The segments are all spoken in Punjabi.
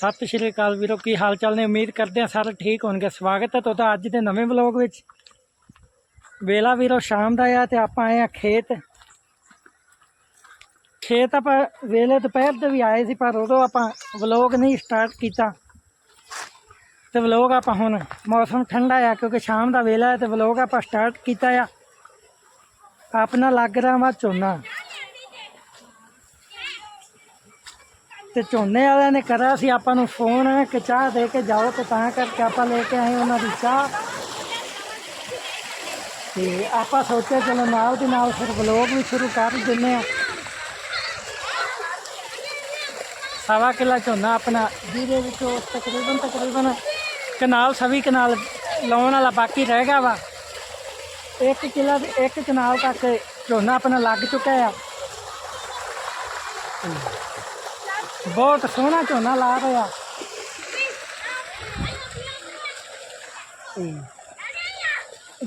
ਸਤਿ ਸ਼੍ਰੀ ਅਕਾਲ ਵੀਰੋ, ਕੀ ਹਾਲ ਚਾਲ ਨੇ? ਉਮੀਦ ਕਰਦੇ ਹਾਂ ਸਾਰੇ ਠੀਕ ਹੋਣਗੇ। ਸਵਾਗਤ ਹੈ ਤੁਹਾਡਾ ਅੱਜ ਦੇ ਨਵੇਂ ਵਲੌਗ ਵਿੱਚ। ਵੇਲਾ ਵੀਰੋ, ਸ਼ਾਮ ਦਾ ਆ ਤੇ ਆਪਾਂ ਆਏ ਆ ਖੇਤ। ਖੇਤ ਆਪਾਂ ਵੇਲੇ ਦੁਪਹਿਰ ਦੇ ਵੀ ਆਏ ਸੀ, ਪਰ ਉਦੋਂ ਆਪਾਂ ਵਲੌਗ ਨਹੀਂ ਸਟਾਰਟ ਕੀਤਾ। ਤੇ ਵਲੌਗ ਆਪਾਂ ਹੁਣ ਮੌਸਮ ਠੰਡਾ ਆ, ਕਿਉਂਕਿ ਸ਼ਾਮ ਦਾ ਵੇਲਾ ਹੈ ਤੇ ਵਲੌਗ ਆਪਾਂ ਸਟਾਰਟ ਕੀਤਾ ਆ। ਆਪਣਾ ਲੱਗ ਰਿਹਾ ਵਾ ਝੋਨਾ। ਤੇ ਝੋਨੇ ਵਾਲਿਆਂ ਨੇ ਕਰਿਆ ਸੀ, ਆਪਾਂ ਨੂੰ ਫੋਨ ਕਿ ਚਾਹ ਦੇ ਕੇ ਜਾਓ ਤੇ ਤਾਂ ਕਰਕੇ ਆਪਾਂ ਲੈ ਕੇ ਆਏ ਉਹਨਾਂ ਦੀ ਚਾਹ। ਤੇ ਆਪਾਂ ਸੋਚਿਆ ਚਲੋ ਨਾਲ ਦੀ ਨਾਲ ਫਿਰ ਵਲੋਗ ਵੀ ਸ਼ੁਰੂ ਕਰ ਦਿੰਨੇ ਆ ਸਵਾ ਕਿਲਾ ਝੋਨਾ ਆਪਣਾ ਜਿਹਦੇ ਵਿੱਚੋਂ ਤਕਰੀਬਨ ਤਕਰੀਬਨ ਕਨਾਲ, ਸਵੀ ਕਨਾਲ ਲਾਉਣ ਵਾਲਾ ਬਾਕੀ ਰਹਿ ਗਿਆ ਵਾ। ਇੱਕ ਕਿਲਾ, ਇੱਕ ਕਨਾਲ ਤੱਕ ਝੋਨਾ ਆਪਣਾ ਲੱਗ ਚੁੱਕਾ ਆ। ਬਹੁਤ ਸੋਹਣਾ ਝੋਨਾ ਲਾ ਰਿਹਾ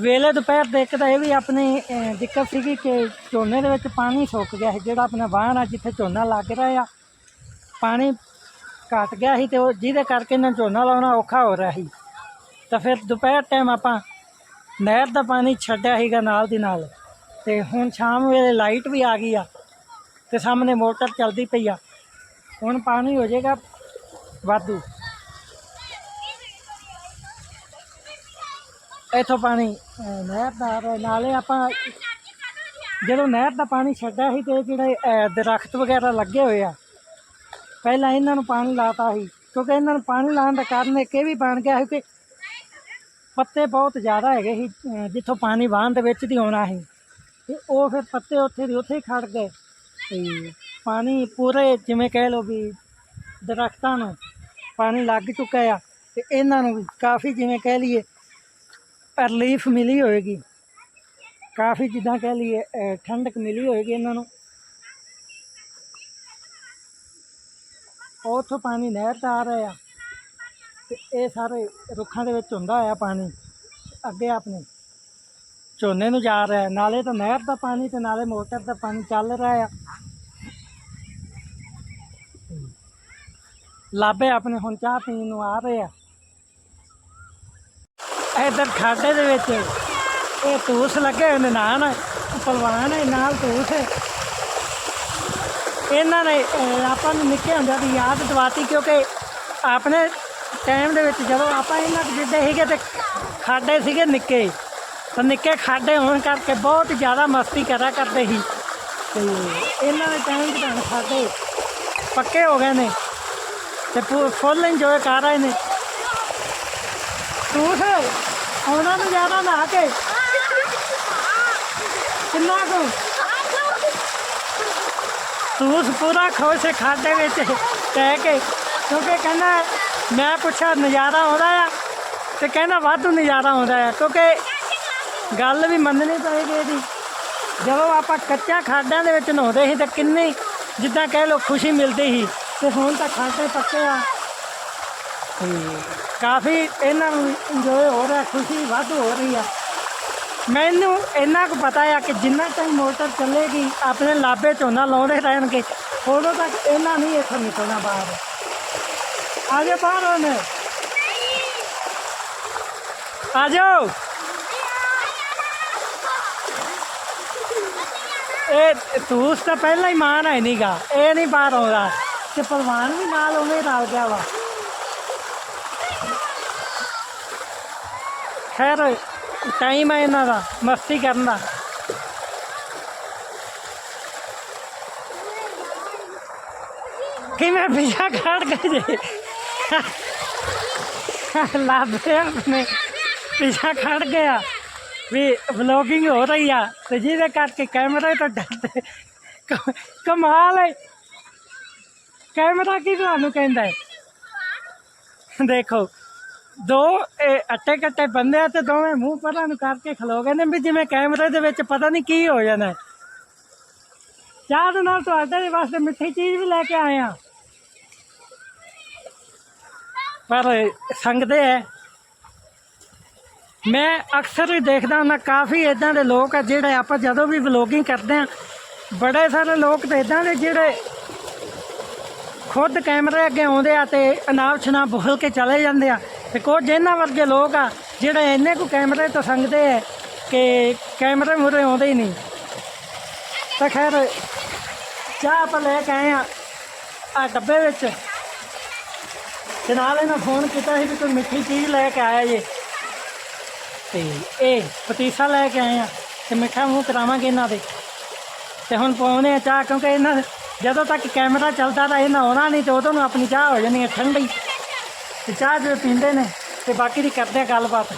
ਵੇਲੇ ਦੁਪਹਿਰ ਦੇ ਇੱਕ ਤਾਂ ਇਹ ਵੀ ਆਪਣੀ ਦਿੱਕਤ ਸੀਗੀ ਕਿ ਝੋਨੇ ਦੇ ਵਿੱਚ ਪਾਣੀ ਸੁੱਕ ਗਿਆ ਸੀ, ਜਿਹੜਾ ਆਪਣਾ ਵਾਹਣ ਆ ਜਿੱਥੇ ਝੋਨਾ ਲੱਗ ਰਿਹਾ ਆ। ਪਾਣੀ ਘਟ ਗਿਆ ਸੀ ਤੇ ਉਹ ਜਿਹਦੇ ਕਰਕੇ ਇਹਨਾਂ ਝੋਨਾ ਲਾਉਣਾ ਔਖਾ ਹੋ ਰਿਹਾ ਸੀ। ਤਾਂ ਫਿਰ ਦੁਪਹਿਰ ਟਾਈਮ ਆਪਾਂ ਨਹਿਰ ਦਾ ਪਾਣੀ ਛੱਡਿਆ ਸੀਗਾ ਨਾਲ ਦੀ ਨਾਲ। ਤੇ ਹੁਣ ਸ਼ਾਮ ਵੇਲੇ ਲਾਈਟ ਵੀ ਆ ਗਈ ਆ ਤੇ ਸਾਹਮਣੇ ਮੋਟਰ ਚੱਲਦੀ ਪਈ ਆ। ਹੁਣ ਪਾਣੀ ਹੋ ਜਾਏਗਾ ਵਾਧੂ। ਇੱਥੋਂ ਪਾਣੀ ਨਹਿਰ ਦਾ ਨਾਲੇ ਆਪਾਂ ਜਦੋਂ ਨਹਿਰ ਦਾ ਪਾਣੀ ਛੱਡਿਆ ਸੀ ਤੇ ਜਿਹੜੇ ਅਹ, ਦਰਖਤ ਵਗੈਰਾ ਲੱਗੇ ਹੋਏ ਆ ਪਹਿਲਾਂ ਇਹਨਾਂ ਨੂੰ ਪਾਣੀ ਲਾਤਾ ਸੀ ਕਿਉਂਕਿ ਇਹਨਾਂ ਨੂੰ ਪਾਣੀ ਲਾਉਣ ਦਾ ਕਾਰਨ ਇੱਕ ਇਹ ਵੀ ਬਣ ਗਿਆ ਸੀ ਕਿ ਪੱਤੇ ਬਹੁਤ ਜ਼ਿਆਦਾ ਹੈਗੇ ਸੀ ਜਿੱਥੋਂ ਪਾਣੀ ਵਾਹਣ ਦੇ ਵਿੱਚ ਦੀ ਆਉਣਾ ਸੀ। ਤੇ ਉਹ ਫਿਰ ਪੱਤੇ ਉੱਥੇ ਦੇ ਉੱਥੇ ਹੀ ਖੜ ਗਏ। ਤੇ ਪਾਣੀ ਪੂਰੇ ਜਿਵੇਂ ਕਹਿ ਲਓ ਵੀ ਦਰਖਤਾਂ ਨੂੰ ਪਾਣੀ ਲੱਗ ਚੁੱਕਾ ਆ ਤੇ ਇਹਨਾਂ ਨੂੰ ਵੀ ਕਾਫੀ ਜਿਵੇਂ ਕਹਿ ਲਈਏ ਰਿਲੀਫ ਮਿਲੀ ਹੋਏਗੀ। ਕਾਫੀ ਜਿੱਦਾਂ ਕਹਿ ਲਈਏ ਠੰਡਕ ਮਿਲੀ ਹੋਏਗੀ ਇਹਨਾਂ ਨੂੰ। ਉੱਥੋਂ ਪਾਣੀ ਨਹਿਰ ਦਾ ਆ ਰਿਹਾ ਆ ਤੇ ਇਹ ਸਾਰੇ ਰੁੱਖਾਂ ਦੇ ਵਿੱਚ ਹੁੰਦਾ ਆ ਪਾਣੀ। ਅੱਗੇ ਆਪਣੇ ਝੋਨੇ ਨੂੰ ਜਾ ਰਿਹਾ, ਨਾਲੇ ਤਾਂ ਨਹਿਰ ਦਾ ਪਾਣੀ ਤੇ ਨਾਲੇ ਮੋਟਰ ਦਾ ਪਾਣੀ ਚੱਲ ਰਿਹਾ ਆ। ਲਾਬੇ ਆਪਣੇ ਹੁਣ ਚਾਹ ਪੀਣ ਨੂੰ ਆ ਰਹੇ ਆ। ਇਧਰ ਖਾਡੇ ਦੇ ਵਿੱਚ ਇਹ ਤੂਸ ਲੱਗੇ ਹੋਏ ਨੇ ਨਾਨ ਪਹਿਲਵਾਨ ਹੈ ਨਾਲ ਤੂਸ ਹੈ ਇਹਨਾਂ ਨੇ ਆਪਾਂ ਨੂੰ ਨਿੱਕੇ ਹੁੰਦਿਆਂ ਦੀ ਯਾਦ ਦਿਵਾਤੀ ਕਿਉਂਕਿ ਆਪਣੇ ਟਾਈਮ ਦੇ ਵਿੱਚ ਜਦੋਂ ਆਪਾਂ ਇਹਨਾਂ ਦੇ ਜਿੱਡੇ ਸੀਗੇ ਤੇ ਖਾਡੇ ਸੀਗੇ ਨਿੱਕੇ। ਤਾਂ ਨਿੱਕੇ ਖਾਡੇ ਹੋਣ ਕਰਕੇ ਬਹੁਤ ਜ਼ਿਆਦਾ ਮਸਤੀ ਕਰਿਆ ਕਰਦੇ ਸੀ। ਤੇ ਇਹਨਾਂ ਦੇ ਟਾਈਮ ਦੇ ਤਾਂ ਖਾਡੇ ਪੱਕੇ ਹੋ ਗਏ ਨੇ। ਤੇ ਫੁੱਲ ਇੰਜੋਏ ਕਰ ਰਹੇ ਨੇ। ਤੂੰ ਸੇ ਉਹਨਾਂ ਨੂੰ ਜ਼ਿਆਦਾ ਨਾ ਕੇ। ਕਿੰਨਾ ਕੁ? ਤੂੰ ਪੂਰਾ ਖੁਸ਼ ਹੈ ਖਾਦੇ ਵਿੱਚ ਕਹਿ ਕੇ, ਕਿਉਂਕਿ ਕਹਿੰਦਾ, ਮੈਂ ਪੁੱਛਿਆ, ਨਜ਼ਾਰਾ ਆਉਂਦਾ ਆ। ਤੇ ਕਹਿੰਦਾ, ਵਾਧੂ ਨਜ਼ਾਰਾ ਆਉਂਦਾ ਆ। ਕਿਉਂਕਿ ਗੱਲ ਵੀ ਮੰਨਣੀ ਪਏਗੀ ਇਹਦੀ। ਜਦੋਂ ਆਪਾਂ ਕੱਚਾ ਖਾਡਾਂ ਦੇ ਵਿੱਚ ਨਹਾਉਂਦੇ ਸੀ ਤਾਂ ਕਿੰਨੀ, ਜਿੱਦਾਂ ਕਹਿ ਲਓ, ਖੁਸ਼ੀ ਮਿਲਦੀ ਸੀ। ਤੇ ਹੁਣ ਤਾਂ ਖਾਡੇ ਪੱਕੇ ਆ। ਤੇ ਕਾਫੀ ਇਹਨਾਂ ਨੂੰ ਇੰਜੋਏ ਹੋ ਰਿਹਾ, ਖੁਸ਼ੀ ਵਾਧੂ ਹੋ ਰਹੀ ਆ। ਮੈਨੂੰ ਇੰਨਾ ਕੁ ਪਤਾ ਆ ਕਿ ਜਿੰਨਾ ਟਾਈਮ ਮੋਟਰ ਚੱਲੇਗੀ, ਆਪਣੇ ਲਾਭੇ ਝੋਨਾ ਲਾਉਂਦੇ ਰਹਿਣਗੇ। ਉਦੋਂ ਤੱਕ ਇਹਨਾਂ ਨਹੀਂ ਇੱਥੋਂ ਨਿਕਲਣਾ ਬਾਹਰ। ਆ ਜਾ ਬਾਹਰ ਉਹਨੇ ਆ ਜਾਓ। ਇਹ ਤੂੰ ਤਾਂ ਪਹਿਲਾਂ ਹੀ ਮਾਨ ਹੈ ਨਹੀਂਗਾ ਇਹ ਨਹੀਂ ਬਾਹਰ ਆਉਂਦਾ। ਤੇ ਪਹਿਲਵਾਨ ਵੀ ਨਾਲ ਉਵੇਂ ਹੀ ਰਲ ਗਿਆ ਵਾ ਖੈਰ ਟਾਈਮ ਹੈ ਇਹਨਾਂ ਦਾ ਮਸਤੀ ਕਰਨ ਦਾ ਕਿਵੇਂ ਪਿੱਛਾ ਖੜ ਗਏ ਜੇ ਲਾਭੇ ਆਪਣੇ ਪਿੱਛਾ ਖੜ ਗਿਆ ਵੀ ਵਲੋਗਿੰਗ ਹੋ ਰਹੀ ਆ ਤੇ ਜਿਹਦੇ ਕਰਕੇ ਕੈਮਰੇ ਤੋਂ ਡਰਦੇ ਕ- ਕਮਾਲ ਹੈ ਕੈਮਰਾ ਕੀ ਤੁਹਾਨੂੰ ਕਹਿੰਦਾ ਹੈ? ਦੇਖੋ, ਦੋ ਇਹ ਅੱਟੇ ਕੱਟੇ ਬੰਦੇ ਆ ਤੇ ਦੋਵੇਂ ਮੂੰਹ ਪਰਾਂ ਨੂੰ ਕਰਕੇ ਖਲੋ ਗਏ ਨੇ ਵੀ ਜਿਵੇਂ ਕੈਮਰੇ ਦੇ ਵਿੱਚ ਪਤਾ ਨਹੀਂ ਕੀ ਹੋ ਜਾਣਾ ਚਾਹ ਦੇ ਨਾਲ ਤੁਹਾਡੇ ਵਾਸਤੇ ਮਿੱਠੀ ਚੀਜ਼ ਵੀ ਲੈ ਕੇ ਆਏ ਆ ਪਰ ਸੰਗਦੇ ਐ ਮੈਂ ਅਕਸਰ ਹੀ ਦੇਖਦਾ ਹੁੰਦਾ, ਕਾਫੀ ਇਦਾਂ ਦੇ ਲੋਕ ਆ ਜਿਹੜੇ ਆਪਾਂ ਜਦੋਂ ਵੀ ਵਲੋਗਿੰਗ ਕਰਦੇ ਆ ਬੜੇ ਸਾਰੇ ਲੋਕ ਤੇ ਇਦਾਂ ਦੇ ਜਿਹੜੇ ਖੁਦ ਕੈਮਰੇ ਅੱਗੇ ਆਉਂਦੇ ਆ ਤੇ ਅਨਾਪ ਸ਼ਨਾਪ ਬੋਲ ਕੇ ਚਲੇ ਜਾਂਦੇ ਆ। ਤੇ ਕੁਝ ਇਹਨਾਂ ਵਰਗੇ ਲੋਕ ਆ, ਜਿਹੜੇ ਇੰਨੇ ਕੁ ਕੈਮਰੇ ਤੋਂ ਸੰਗਦੇ ਆ ਕਿ ਕੈਮਰੇ ਮੂਹਰੇ ਆਉਂਦੇ ਹੀ ਨਹੀਂ। ਤਾਂ ਖੈਰ, ਚਾਹ ਆਪਾਂ ਲੈ ਕੇ ਆਏ ਆ ਆ ਡੱਬੇ ਵਿੱਚ। ਤੇ ਨਾਲ ਇਹਨਾਂ ਫੋਨ ਕੀਤਾ ਸੀ ਵੀ ਕੋਈ ਮਿੱਠੀ ਚੀਜ਼ ਲੈ ਕੇ ਆਇਆ ਜੇ। ਤੇ ਇਹ ਪਤੀਸਾ ਲੈ ਕੇ ਆਏ ਆ, ਤੇ ਮਿੱਠਾ ਮੂੰਹ ਕਰਾਵਾਂਗੇ ਇਹਨਾਂ ਦੇ। ਤੇ ਹੁਣ ਪਾਉਣੇ ਆ ਚਾਹ ਕਿਉਂਕਿ ਇਹਨਾਂ ਜਦੋਂ ਤੱਕ ਕੈਮਰਾ ਚੱਲਦਾ ਤਾਂ ਇਹਨਾਂ ਆਉਣਾ ਨਹੀਂ ਤੇ ਉਦੋਂ ਨੂੰ ਆਪਣੀ ਚਾਹ ਹੋ ਜਾਣੀ ਹੈ ਠੰਡੀ ਤੇ ਚਾਹ ਜਦੋਂ ਪੀਂਦੇ ਨੇ ਤੇ ਬਾਕੀ ਦੀ ਕਰਦੇ ਆ ਗੱਲਬਾਤ।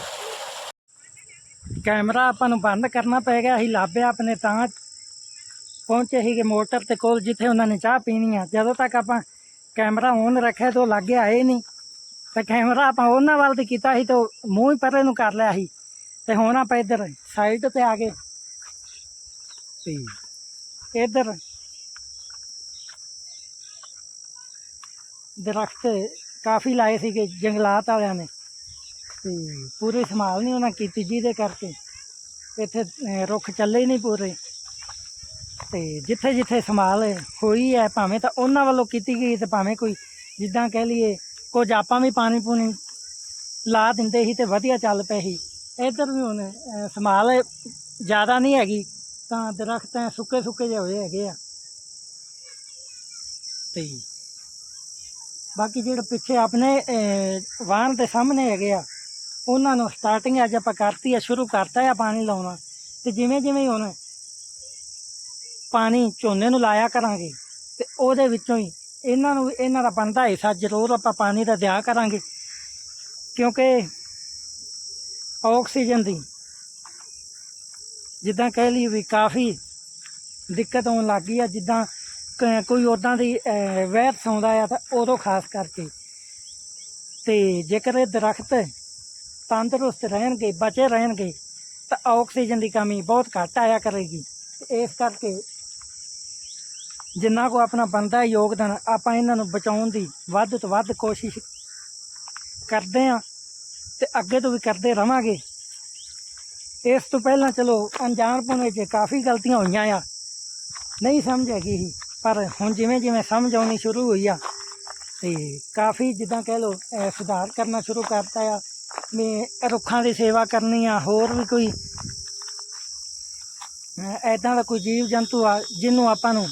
ਕੈਮਰਾ ਆਪਾਂ ਨੂੰ ਬੰਦ ਕਰਨਾ ਪੈ ਗਿਆ, ਅਸੀਂ ਲੱਭਿਆ ਆਪਣੇ ਤਾਂ ਪਹੁੰਚੇ ਸੀਗੇ ਮੋਟਰ ਤੇ ਕੋਲ ਜਿੱਥੇ ਉਹਨਾਂ ਨੇ ਚਾਹ ਪੀਣੀ ਆ। ਜਦੋਂ ਤੱਕ ਆਪਾਂ ਕੈਮਰਾ ਔਨ ਰੱਖਿਆ ਤੇ ਉਹ ਲਾਗੇ ਆਏ ਨਹੀਂ, ਤੇ ਕੈਮਰਾ ਆਪਾਂ ਉਹਨਾਂ ਵੱਲ ਤੇ ਕੀਤਾ ਸੀ ਤੇ ਉਹ ਮੂੰਹ ਹੀ ਪਰੇ ਨੂੰ ਕਰ ਲਿਆ ਸੀ। ਤੇ ਹੁਣ ਆਪਾਂ ਇੱਧਰ ਸਾਈਡ ਤੇ ਆ ਗਏ। ਤੇ ਇੱਧਰ ਦਰਖਤ ਕਾਫੀ ਲਾਏ ਸੀਗੇ ਜੰਗਲਾਤ ਵਾਲਿਆਂ ਨੇ। ਤੇ ਪੂਰੀ ਸੰਭਾਲ ਨਹੀਂ ਉਹਨਾਂ ਕੀਤੀ ਜਿਹਦੇ ਕਰਕੇ ਇੱਥੇ ਰੁੱਖ ਚੱਲੇ ਹੀ ਨਹੀਂ ਪੂਰੇ। ਤੇ ਜਿੱਥੇ ਜਿੱਥੇ ਸੰਭਾਲ ਹੋਈ ਹੈ ਭਾਵੇਂ ਤਾਂ ਉਹਨਾਂ ਵੱਲੋਂ ਕੀਤੀ ਗਈ ਤੇ ਭਾਵੇਂ ਕੋਈ ਜਿੱਦਾਂ ਕਹਿ ਲਈਏ ਕੁਝ ਆਪਾਂ ਵੀ ਪਾਣੀ ਪੂਣੀ ਲਾ ਦਿੰਦੇ ਸੀ ਤੇ ਵਧੀਆ ਚੱਲ ਪਏ ਸੀ। ਇੱਧਰ ਵੀ ਹੁਣ ਅਹ, ਸੰਭਾਲ ਜ਼ਿਆਦਾ ਨਹੀਂ ਹੈਗੀ ਤਾਂ ਦਰਖਤ ਸੁੱਕੇ ਸੁੱਕੇ ਜਿਹੇ ਹੋਏ ਹੈਗੇ ਆ। ਤੇ ਬਾਕੀ ਜਿਹੜੇ ਪਿੱਛੇ ਆਪਣੇ ਵਾਹਨ ਦੇ ਸਾਹਮਣੇ ਹੈਗੇ ਆ, ਉਹਨਾਂ ਨੂੰ ਸਟਾਰਟਿੰਗ ਅੱਜ ਆਪਾਂ ਕਰਤੀ ਆ, ਸ਼ੁਰੂ ਕਰਤਾ ਆ ਪਾਣੀ ਲਾਉਣਾ। ਤੇ ਜਿਵੇਂ ਜਿਵੇਂ ਹੁਣ ਪਾਣੀ ਝੋਨੇ ਨੂੰ ਲਾਇਆ ਕਰਾਂਗੇ, ਤੇ ਉਹਦੇ ਵਿੱਚੋਂ ਹੀ ਇਹਨਾਂ ਨੂੰ, ਇਹਨਾਂ ਦਾ ਬਣਦਾ ਹਿੱਸਾ ਜ਼ਰੂਰ ਆਪਾਂ ਪਾਣੀ ਦਾ ਦਿਆ ਕਰਾਂਗੇ। ਕਿਉਂਕਿ ਆਕਸੀਜਨ ਦੀ, ਜਿੱਦਾਂ ਕਹਿ ਲਈ ਵੀ ਕਾਫੀ ਦਿੱਕਤ ਆਉਣ ਲੱਗ ਗਈ ਆ, ਜਿੱਦਾਂ ਕੋਈ ਉਦਾਂ ਦੀ ਅਹ, ਵੈਰਸ ਆਉਂਦਾ ਆ ਤਾਂ ਉਦੋਂ ਖਾਸ ਕਰਕੇ। ਤੇ ਜੇਕਰ ਇਹ ਦਰਖਤ ਤੰਦਰੁਸਤ ਰਹਿਣਗੇ ਬਚੇ ਰਹਿਣਗੇ ਤਾਂ ਆਕਸੀਜਨ ਦੀ ਕਮੀ ਬਹੁਤ ਘੱਟ ਆਇਆ ਕਰੇਗੀ। ਤੇ ਇਸ ਕਰਕੇ ਜਿੰਨਾ ਕੋ ਆਪਣਾ ਬੰਦਾ ਯੋਗਦਾਨ ਆਪਾਂ ਇਹਨਾਂ ਨੂੰ ਬਚਾਉਣ ਦੀ ਵੱਧ ਤੋਂ ਵੱਧ ਕੋਸ਼ਿਸ਼ ਕਰਦੇ ਆ ਤੇ ਅੱਗੇ ਤੋਂ ਵੀ ਕਰਦੇ ਰਵਾਂਗੇ। ਇਸ ਤੋਂ ਪਹਿਲਾਂ ਚਲੋ ਅਣਜਾਣਪੁਣੇ 'ਚ ਕਾਫੀ ਗਲਤੀਆਂ ਹੋਈਆਂ ਆ। ਨਹੀਂ ਸਮਝ ਹੈਗੀ ਸੀ। ਪਰ ਹੁਣ ਜਿਵੇਂ ਜਿਵੇਂ ਸਮਝ ਆਉਣੀ ਸ਼ੁਰੂ ਹੋਈ ਆ ਤੇ ਕਾਫੀ ਜਿੱਦਾਂ ਕਹਿ ਲਓ ਸੁਧਾਰ ਕਰਨਾ ਸ਼ੁਰੂ ਕਰਤਾ ਆ ਮੈਂ ਰੁੱਖਾਂ ਦੀ ਸੇਵਾ ਕਰਨੀ ਆ ਹੋਰ ਵੀ ਕੋਈ ਐਦਾਂ ਦਾ ਕੋਈ ਜੀਵ ਜੰਤੂ ਆ ਜਿਹਨੂੰ ਆਪਾਂ ਨੂੰ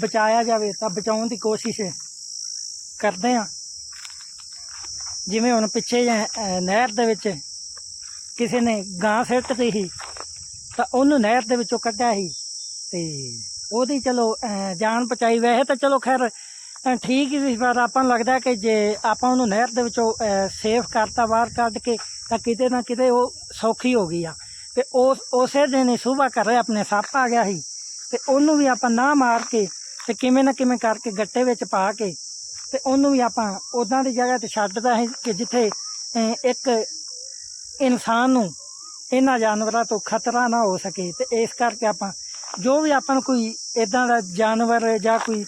ਬਚਾਇਆ ਜਾਵੇ ਤਾਂ ਬਚਾਉਣ ਦੀ ਕੋਸ਼ਿਸ਼ ਕਰਦੇ ਆ। ਜਿਵੇਂ ਹੁਣ ਪਿੱਛੇ ਜਿਹੇ, ਨਹਿਰ ਦੇ ਵਿੱਚ ਕਿਸੇ ਨੇ ਗਾਂ ਸਿੱਟਦੀ ਸੀ ਤਾਂ ਉਹਨੂੰ ਨਹਿਰ ਦੇ ਵਿੱਚੋਂ ਕੱਢਿਆ ਸੀ ਤੇ ਉਹਦੀ ਚਲੋ ਜਾਨ ਬਚਾਈ। ਵੈਸੇ ਤਾਂ ਚਲੋ ਖੈਰ ਠੀਕ ਹੀ ਸੀ, ਪਰ ਆਪਾਂ ਨੂੰ ਲੱਗਦਾ ਕਿ ਜੇ ਆਪਾਂ ਉਹਨੂੰ ਨਹਿਰ ਦੇ ਵਿੱਚੋਂ ਸੇਫ ਕਰਤਾ, ਬਾਹਰ ਕੱਢ ਕੇ, ਤਾਂ ਕਿਤੇ ਨਾ ਕਿਤੇ ਉਹ ਸੌਖੀ ਹੋ ਗਈ ਆ। ਤੇ ਉਸ, ਉਸੇ ਦਿਨ ਹੀ ਸੁਬਾਹ ਘਰੇ ਆਪਣੇ ਸੱਪ ਆ ਗਿਆ ਸੀ। ਤੇ ਉਹਨੂੰ ਵੀ ਆਪਾਂ ਨਾ ਮਾਰ ਕੇ ਤੇ ਕਿਵੇਂ ਨਾ ਕਿਵੇਂ ਕਰਕੇ ਗੱਟੇ ਵਿੱਚ ਪਾ ਕੇ ਤੇ ਉਹਨੂੰ ਵੀ ਆਪਾਂ ਉਦਾਂ ਦੀ ਜਗ੍ਹਾ ਤੇ ਛੱਡਦਾ ਹੈ ਕਿ ਜਿੱਥੇ ਇੱਕ ਇਨਸਾਨ ਨੂੰ ਇਹਨਾਂ ਜਾਨਵਰਾਂ ਤੋਂ ਖਤਰਾ ਨਾ ਹੋ ਸਕੇ। ਤੇ ਇਸ ਕਰਕੇ ਆਪਾਂ ਜੋ ਵੀ ਆਪਾਂ ਨੂੰ ਕੋਈ ਇਦਾਂ ਦਾ ਜਾਨਵਰ ਜਾਂ ਕੋਈ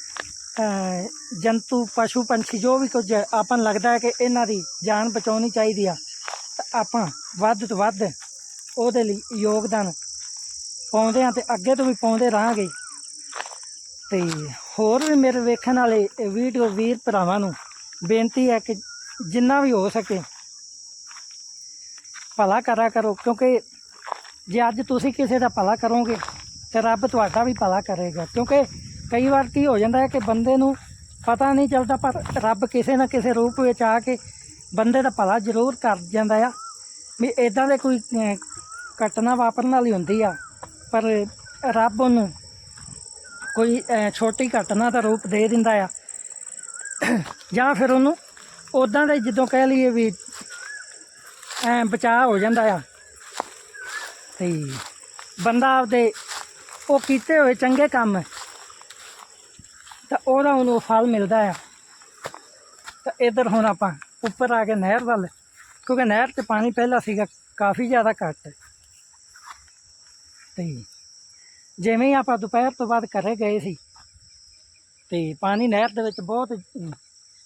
ਜੰਤੂ, ਪਸ਼ੂ, ਪੰਛੀ, ਜੋ ਵੀ ਕੁਝ ਆਪਾਂ ਨੂੰ ਲੱਗਦਾ ਹੈ ਕਿ ਇਹਨਾਂ ਦੀ ਜਾਨ ਬਚਾਉਣੀ ਚਾਹੀਦੀ ਆ, ਤਾਂ ਆਪਾਂ ਵੱਧ ਤੋਂ ਵੱਧ ਉਹਦੇ ਲਈ ਯੋਗਦਾਨ ਪਾਉਂਦੇ ਆ ਤੇ ਅੱਗੇ ਤੋਂ ਵੀ ਪਾਉਂਦੇ ਰਹਾਂਗੇ। ਤੇ ਹੋਰ ਵੀ ਮੇਰੇ ਵੇਖਣ ਵਾਲੇ ਵੀਡੀਓ ਵੀਰ ਭਰਾਵਾਂ ਨੂੰ ਬੇਨਤੀ ਹੈ ਕਿ ਜਿੰਨਾ ਵੀ ਹੋ ਸਕੇ ਭਲਾ ਕਰਾ ਕਰੋ, ਕਿਉਂਕਿ ਜੇ ਅੱਜ ਤੁਸੀਂ ਕਿਸੇ ਦਾ ਭਲਾ ਕਰੋਗੇ ਤੇ ਰੱਬ ਤੁਹਾਡਾ ਵੀ ਭਲਾ ਕਰੇਗਾ। ਕਿਉਂਕਿ ਕਈ ਵਾਰ ਕੀ ਹੋ ਜਾਂਦਾ ਹੈ ਕਿ ਬੰਦੇ ਨੂੰ ਪਤਾ ਨਹੀਂ ਚੱਲਦਾ, ਪਰ ਰੱਬ ਕਿਸੇ ਨਾ ਕਿਸੇ ਰੂਪ ਵਿੱਚ ਆ ਕੇ ਬੰਦੇ ਦਾ ਭਲਾ ਜ਼ਰੂਰ ਕਰ ਜਾਂਦਾ ਆ। ਵੀ ਇਦਾਂ ਦੇ ਕੋਈ ਘਟਨਾ ਵਾਪਰਨ ਵਾਲੀ ਹੁੰਦੀ ਆ, ਪਰ ਰੱਬ ਉਹਨੂੰ ਕੋਈ ਛੋਟੀ ਘਟਨਾ ਦਾ ਰੂਪ ਦੇ ਦਿੰਦਾ ਆ। ਜਾਂ ਫਿਰ ਉਹਨੂੰ ਉਦਾਂ ਦੇ ਜਦੋਂ ਕਹਿ ਲਈਏ ਵੀ ਐ ਬਚਾਅ ਹੋ ਜਾਂਦਾ ਆ। ਤੇ ਬੰਦਾ ਆਪਦੇ ਉਹ ਕੀਤੇ ਹੋਏ ਚੰਗੇ ਕੰਮ। ਤਾਂ ਉਹਦਾ ਉਹਨੂੰ ਫਲ ਮਿਲਦਾ ਆ। ਤਾਂ ਇੱਧਰ ਹੁਣ ਆਪਾਂ ਉੱਪਰ ਆ ਕੇ ਨਹਿਰ ਵੱਲ, ਕਿਉਂਕਿ ਨਹਿਰ 'ਚ ਪਾਣੀ ਪਹਿਲਾਂ ਸੀਗਾ, ਕਾਫੀ ਜ਼ਿਆਦਾ ਘੱਟ। ਤੇ ਜਿਵੇਂ ਆਪਾਂ ਦੁਪਹਿਰ ਤੋਂ ਬਾਅਦ ਘਰੇ ਗਏ ਸੀ, ਤੇ ਪਾਣੀ ਨਹਿਰ ਦੇ ਵਿੱਚ ਬਹੁਤ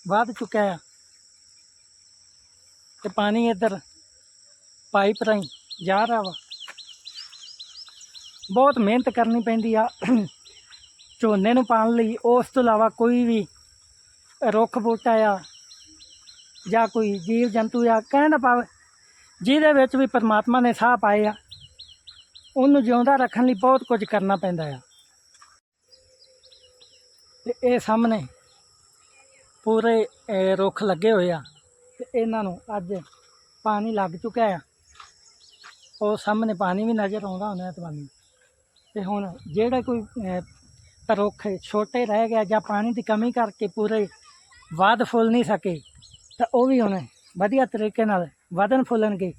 ਵੱਧ ਚੁੱਕਾ ਆ। ਤੇ ਪਾਣੀ ਇੱਧਰ ਪਾਈਪ ਰਾਹੀਂ ਜਾ ਰਿਹਾ ਵਾ। ਬਹੁਤ ਮਿਹਨਤ ਕਰਨੀ ਪੈਂਦੀ ਆ। ਝੋਨੇ ਨੂੰ ਪਾਣ ਲਈ ਉਸ ਤੋਂ ਇਲਾਵਾ ਕੋਈ ਵੀ ਰੁੱਖ ਬੂਟਾ ਆ ਜਾਂ ਕੋਈ ਜੀਵ ਜੰਤੂ ਆ, ਕਹਿਣ ਪਾਵੇ ਜਿਹਦੇ ਵਿੱਚ ਵੀ ਪਰਮਾਤਮਾ ਨੇ ਸਾਹ ਪਾਏ ਆ, ਉਹਨੂੰ ਜਿਉਂਦਾ ਰੱਖਣ ਲਈ ਬਹੁਤ ਕੁਝ ਕਰਨਾ ਪੈਂਦਾ ਆ। ਤੇ ਇਹ ਸਾਹਮਣੇ ਪੂਰੇ ਰੁੱਖ ਲੱਗੇ ਹੋਏ ਆ ਤੇ ਇਹਨਾਂ ਨੂੰ ਅੱਜ ਪਾਣੀ ਲੱਗ ਚੁੱਕਿਆ ਆ। ਉਹ ਸਾਹਮਣੇ ਪਾਣੀ ਵੀ ਨਜ਼ਰ ਆਉਂਦਾ ਹੁੰਦਾ ਤੁਹਾਨੂੰ ਤੇ ਹੁਣ ਜਿਹੜਾ ਕੋਈ ਰੁੱਖ ਛੋਟੇ ਰਹਿ ਗਿਆ ਜਾਂ ਪਾਣੀ ਦੀ ਕਮੀ ਕਰਕੇ ਪੂਰੇ ਵੱਧ ਫੁੱਲ ਨਹੀਂ ਸਕੇ, ਤਾਂ ਉਹ ਵੀ ਹੁਣ ਵਧੀਆ ਤਰੀਕੇ ਨਾਲ ਵਧਣ ਫੁੱਲਣਗੇ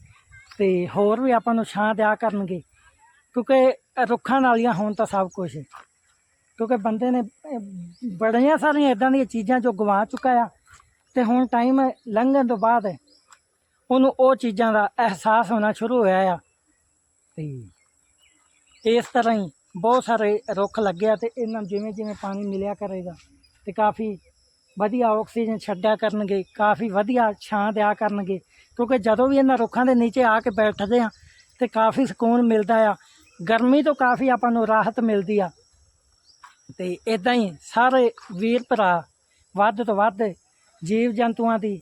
ਤੇ ਹੋਰ ਵੀ ਆਪਾਂ ਨੂੰ ਛਾਂ ਦਿਆ ਕਰਨਗੇ, ਕਿਉਂਕਿ ਰੁੱਖਾਂ ਨਾਲੀਆਂ ਹੋਣ ਤਾਂ ਸਭ ਕੁਝ ਕਿਉਂਕਿ ਬੰਦੇ ਨੇ ਬੜੀਆਂ ਸਾਰੀਆਂ ਇਦਾਂ ਦੀਆਂ ਚੀਜ਼ਾਂ ਜੋ ਗਵਾ ਚੁੱਕਾ ਆ, ਤੇ ਹੁਣ ਟਾਈਮ ਲੰਘਣ ਤੋਂ ਬਾਅਦ ਉਹਨੂੰ ਉਹ ਚੀਜ਼ਾਂ ਦਾ ਅਹਿਸਾਸ ਹੋਣਾ ਸ਼ੁਰੂ ਹੋਇਆ ਆ। ਤੇ ਇਸ ਤਰ੍ਹਾਂ ਹੀ ਬਹੁਤ ਸਾਰੇ ਰੁੱਖ ਲੱਗਿਆ ਆ ਤੇ ਇਹਨਾਂ ਨੂੰ ਜਿਵੇਂ ਜਿਵੇਂ ਪਾਣੀ ਮਿਲਿਆ ਕਰੇਗਾ ਤੇ ਕਾਫੀ ਵਧੀਆ ਆਕਸੀਜਨ ਛੱਡਿਆ ਕਰਨਗੇ, ਕਾਫੀ ਵਧੀਆ ਛਾਂ ਦਿਆ ਕਰਨਗੇ। ਕਿਉਂਕਿ ਜਦੋਂ ਵੀ ਇਹਨਾਂ ਰੁੱਖਾਂ ਦੇ ਨੀਚੇ ਆ ਕੇ ਬੈਠਦੇ ਆ ਤੇ ਕਾਫੀ ਸਕੂਨ ਮਿਲਦਾ ਆ, ਗਰਮੀ ਤੋਂ ਕਾਫੀ ਆਪਾਂ ਨੂੰ ਰਾਹਤ ਮਿਲਦੀ ਆ। ਤੇ ਇਦਾਂ ਹੀ ਸਾਰੇ ਵੀਰ ਭਰਾ ਵੱਧ ਤੋਂ ਵੱਧ ਜੀਵ ਜੰਤੂਆਂ ਦੀ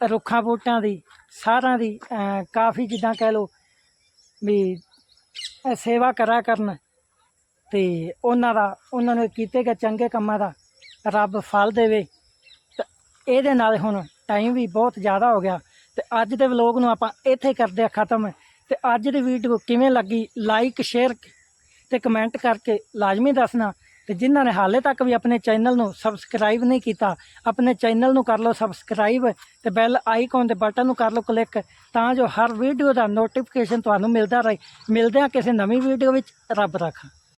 ਰੁੱਖਾਂ ਬੂਟਿਆਂ ਦੀ, ਸਾਰਿਆਂ ਦੀ ਕਾਫੀ ਜਿੱਦਾਂ ਕਹਿ ਲਓ ਵੀ ਸੇਵਾ ਕਰਾ ਕਰਨ ਤੇ ਉਹਨਾਂ ਦਾ, ਉਹਨਾਂ ਨੂੰ ਕੀਤੇ ਗਏ ਚੰਗੇ ਕੰਮਾਂ ਦਾ ਰੱਬ ਫਲ ਦੇਵੇ। ਤੇ ਇਹਦੇ ਨਾਲ ਹੁਣ ਟਾਈਮ ਵੀ ਬਹੁਤ ਜ਼ਿਆਦਾ ਹੋ ਗਿਆ ਤੇ ਅੱਜ ਦੇ ਵਲੋਗ ਨੂੰ ਆਪਾਂ ਇੱਥੇ ਕਰਦੇ ਆ ਖਤਮ। ਤੇ ਅੱਜ ਦੀ ਵੀਡੀਓ ਕਿਵੇਂ ਲੱਗੀ? ਲਾਈਕ ਸ਼ੇਅਰ ਤੇ ਕਮੈਂਟ ਕਰਕੇ ਲਾਜ਼ਮੀ ਦੱਸਣਾ। ਤੇ ਜਿਨ੍ਹਾਂ ਨੇ ਹਾਲੇ ਤੱਕ ਵੀ ਆਪਣੇ ਚੈਨਲ ਨੂੰ ਸਬਸਕ੍ਰਾਈਬ ਨਹੀਂ ਕੀਤਾ, ਆਪਣੇ ਚੈਨਲ ਨੂੰ ਕਰ ਲਓ ਸਬਸਕ੍ਰਾਈਬ ਤੇ ਬੈਲ ਆਈਕਨ ਦੇ ਬਟਨ ਨੂੰ ਕਰ ਲਓ ਕਲਿੱਕ ਤਾਂ ਜੋ ਹਰ ਵੀਡੀਓ ਦਾ ਨੋਟੀਫਿਕੇਸ਼ਨ ਤੁਹਾਨੂੰ ਮਿਲਦਾ ਰਹੇ। ਮਿਲਦੇ ਆ ਕਿਸੇ ਨਵੀਂ ਵੀਡੀਓ ਵਿੱਚ ਰੱਬ ਰੱਖਾ।